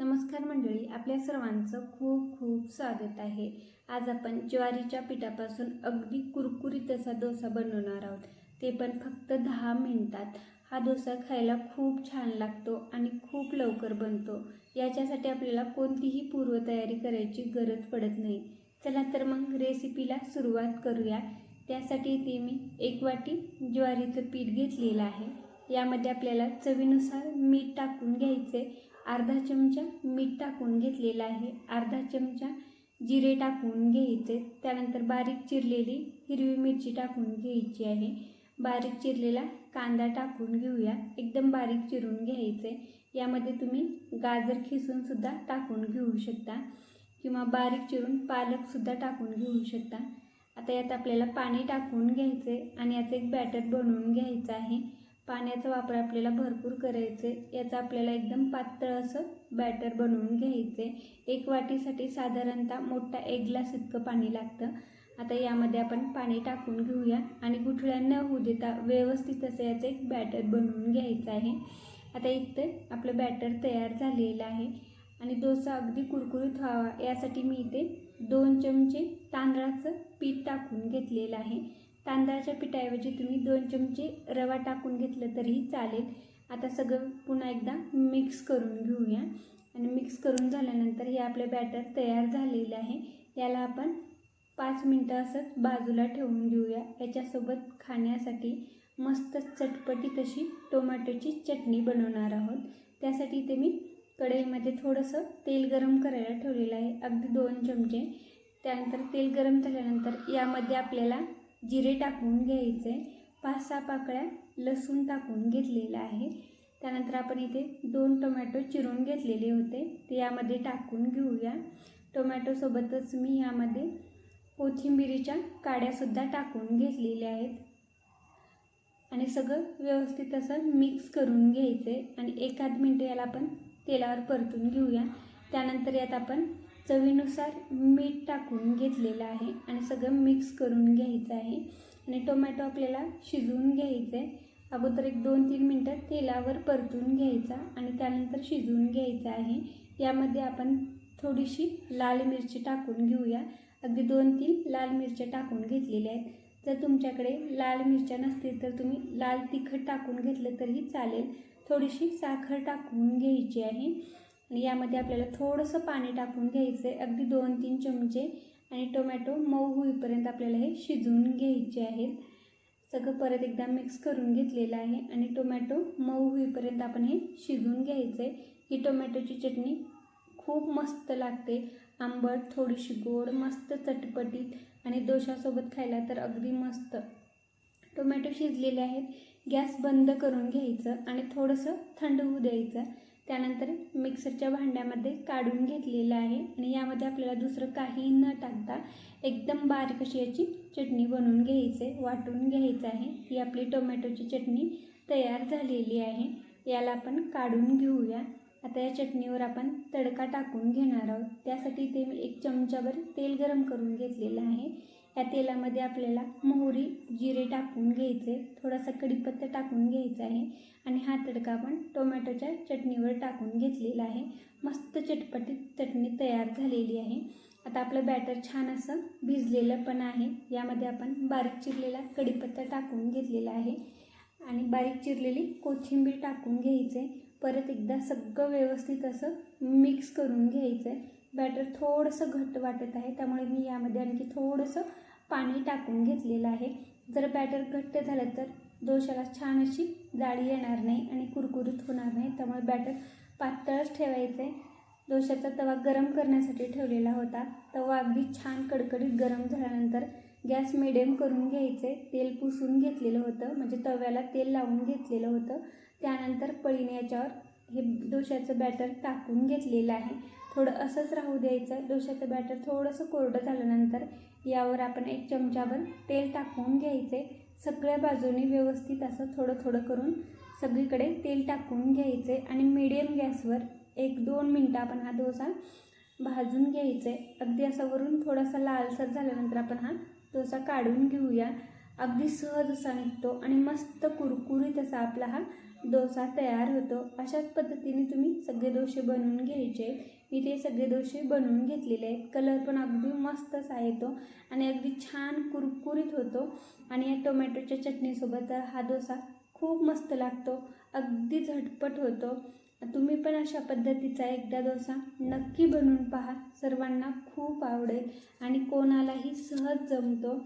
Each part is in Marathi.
नमस्कार मंडळी आपल्या सर्वांचं खूप खूप स्वागत आहे. आज आपण ज्वारीच्या पिठापासून अगदी कुरकुरीत असा डोसा बनवणार आहोत. ते पण फक्त दहा मिनिटात. हा डोसा खायला खूप छान लागतो आणि खूप लवकर बनतो. याच्यासाठी आपल्याला कोणतीही पूर्वतयारी करायची गरज पडत नाही. चला तर मग रेसिपीला सुरुवात करूया. त्यासाठी इथे मी एक वाटी ज्वारीचं पीठ घेतलेलं आहे. यामध्ये आपल्याला चवीनुसार मीठ टाकून घ्यायचे अर्धा चमचा मीठ टाकून घेतलेला आहे. अर्धा चमचा जिरे टाकून घ्यायचे. त्यानंतर बारीक चिरलेली हिरवी मिरची टाकून घ्यायची आहे. बारीक चिरलेला कांदा टाकून घेऊया. एकदम बारीक चिरून घ्यायचे. यामध्ये तुम्ही गाजर खिसूनसुद्धा टाकून घेऊ शकता किंवा बारीक चिरून पालकसुद्धा टाकून घेऊ शकता. आता यात आपल्याला पाणी टाकून घ्यायचे आणि याचं एक बॅटर बनवून घ्यायचं आहे. पाण्याचा वापर आपल्याला भरपूर करायचे. याचं आपल्याला एकदम पातळ असं बॅटर बनवून घ्यायचे. एक वाटीसाठी साधारणतः मोठा एक ग्लास इतकं पाणी लागतं. आता यामध्ये आपण पाणी टाकून घेऊया. आणि गुठळ्या न होऊ देता व्यवस्थित असं याचं एक बॅटर बनवून घ्यायचं आहे. आता इथं आपलं बॅटर तयार झालेलं आहे. आणि डोसा अगदी कुरकुरीत व्हावा. यासाठी मी इथे दोन चमचे तांदळाचं पीठ टाकून घेतलेलं आहे. तांदळाच्या पिठाऐवजी तुम्ही दोन चमचे रवा टाकून घेतलं तरीही चालेल. आता सगळं पुन्हा एकदा मिक्स करून घेऊया. आणि मिक्स करून झाल्यानंतर हे आपले बॅटर तयार झालेले आहे. याला आपण पाच मिनटं असंच बाजूला ठेवून देऊया. याच्यासोबत खाण्यासाठी मस्त चटपटीत अशी टोमॅटोची चटणी बनवणार आहोत. त्यासाठी इथे मी कढईमध्ये थोडंसं तेल गरम करायला ठेवलेलं आहे. अगदी दोन चमचे. त्यानंतर तेल गरम झाल्यानंतर यामध्ये आपल्याला जिरे टाकून घ्यायचे. पाच सहा पाकळ्या लसूण टाकून घेतलेलं आहे. त्यानंतर आपण इथे दोन टोमॅटो चिरून घेतलेले होते. ते यामध्ये टाकून घेऊया. टोमॅटोसोबतच मी यामध्ये कोथिंबिरीच्या काड्यासुद्धा टाकून घेतलेल्या आहेत. आणि सगळं व्यवस्थित असं मिक्स करून घ्यायचे. आणि एखाद मिनटं याला आपण तेलावर परतून घेऊया. त्यानंतर यात आपण चवीनुसार मीठ टाकून घेतलेलं आहे आणि सगळं मिक्स करून घ्यायचं आहे. आणि टोमॅटो आपल्याला शिजवून घ्यायचं आहे अगोदर एक दोन तीन मिनटं तेलावर परतून घ्यायचा आणि त्यानंतर शिजवून घ्यायचं आहे. यामध्ये आपण थोडीशी लाल मिरची टाकून घेऊया. अगदी दोन तीन लाल मिरच्या टाकून घेतलेल्या आहेत. जर तुमच्याकडे लाल मिरच्या नसतील तर तुम्ही लाल तिखट टाकून घेतलं तरीही चालेल. थोडीशी साखर टाकून घ्यायची आहे. आणि यामध्ये आपल्याला थोडंसं पाणी टाकून घ्यायचं आहे अगदी दोन तीन चमचे आणि टोमॅटो मऊ होईपर्यंत आपल्याला हे शिजवून घ्यायचे आहेत. सगळं परत एकदा मिक्स करून घेतलेलं आहे आणि टोमॅटो मऊ होईपर्यंत आपण हे शिजवून घ्यायचं आहे ही टोमॅटोची चटणी खूप मस्त लागते. आंबट थोडीशी गोड मस्त चटपटीत आणि दोशासोबत खायला तर अगदी मस्त. टोमॅटो शिजलेले आहेत. गॅस बंद करून घ्यायचं आणि थोडंसं थंड होऊ द्यायचं. त्यानंतर मिक्सरच्या भांड्यामध्ये काढून घेतलेलं आहे. आणि यामध्ये आपल्याला दुसरं काही न टाकता एकदम बारीक अशी याची चटणी बनवून घ्यायचं आहे वाटून घ्यायचं आहे. ही आपली टोमॅटोची चटणी तयार झालेली आहे. याला आपण काढून घेऊया. आता या चटणीवर आपण तडका टाकून घेणार आहोत. त्यासाठी ते एक चमचाभर तेल गरम करून घेतलेलं आहे. या तेलामध्ये आपल्याला मोहरी जिरे टाकून घ्यायचे. थोडासा कढीपत्ता टाकून घ्यायचा आहे. आणि हा तडका आपण टोमॅटोच्या चटणीवर टाकून घेतलेला आहे. मस्त चटपटीत चटणी तयार झालेली आहे. आता आपलं बॅटर छान असं भिजलेलं पण आहे. यामध्ये आपण बारीक चिरलेला कढीपत्ता टाकून घेतलेला आहे. आणि बारीक चिरलेली कोथिंबीर टाकून घ्यायचे. परत एकदा सगळं व्यवस्थित असं मिक्स करून घ्यायचं. आहे बॅटर थोडंसं घट्ट वाटत आहे. त्यामुळे मी यामध्ये आणखी थोडंसं पाणी टाकून घेतलेलं आहे. जर बॅटर घट्ट झालं तर दोशाला छान अशी जाळी येणार नाही आणि कुरकुरीत होणार नाही. त्यामुळे बॅटर पातळच ठेवायचं आहे दोशाचा तवा गरम करण्यासाठी ठेवलेला होता. तवा अगदी छान कडकडीत गरम झाल्यानंतर गॅस मिडियम करून घ्यायचे तेल पुसून घेतलेलं होतं. म्हणजे तव्याला तेल लावून घेतलेलं होतं. त्यानंतर पळीने याच्यावर हे डोशाचं बॅटर टाकून घेतलेलं आहे. थोडं असंच राहू द्यायचं. डोशाचं बॅटर थोडंसं कोरडं झाल्यानंतर यावर आपण एक चमचाभर तेल टाकून घ्यायचे. सगळ्या बाजूनी व्यवस्थित असं थोडं थोडं करून सगळीकडे तेल टाकून घ्यायचे आणि मिडियम गॅसवर एक दोन मिनटं आपण हा डोसा भाजून घ्यायचे. अगदी असा वरून थोडासा लालसर झाल्यानंतर आपण हा डोसा काढून घेऊया. अगदी सहज असा निघतो आणि मस्त कुरकुरीत असा आपला हा डोसा तयार होतो. अशाच पद्धतीने तुम्ही सगळे डोसे बनवून घ्यायचे. मी ते सगळे डोसे बनवून घेतलेले आहेत. कलर पण अगदी मस्त असा येतो आणि अगदी छान कुरकुरीत होतो. आणि या टोमॅटोच्या चटणीसोबत तर हा डोसा खूप मस्त लागतो. अगदी झटपट होतो. तुम्ही पण अशा पद्धतीचा एकदा डोसा नक्की बनवून पहा. सर्वांना खूप आवडेल आणि कोणालाही सहज जमतो.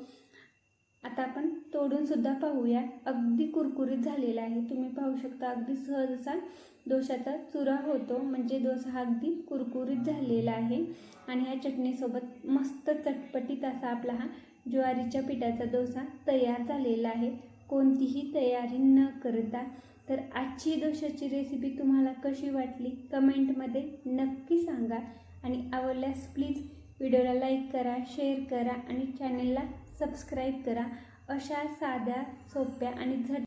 तोडून सुद्धा पाहूया. अगदी कुरकुरीत झालेला आहे. तुम्ही पाहू शकता अगदी सहज असा चुरा होतो. म्हणजे डोसा हा अगदी कुरकुरीत झालेला आहे. आणि ह्या चटणीसोबत मस्त चटपटीत असा आपला हा ज्वारीच्या पिठाचा डोसा तयार झालेला आहे. कोणतीही तयारी न करता. तर आजची डोशाची रेसिपी तुम्हाला कशी वाटली? कमेंटमध्ये नक्की सांगा. आणि आवडल्यास प्लीज व्हिडिओला लाईक करा शेअर करा आणि चॅनलला सबस्क्राईब करा. अशा साध्या सोप्या आणि झट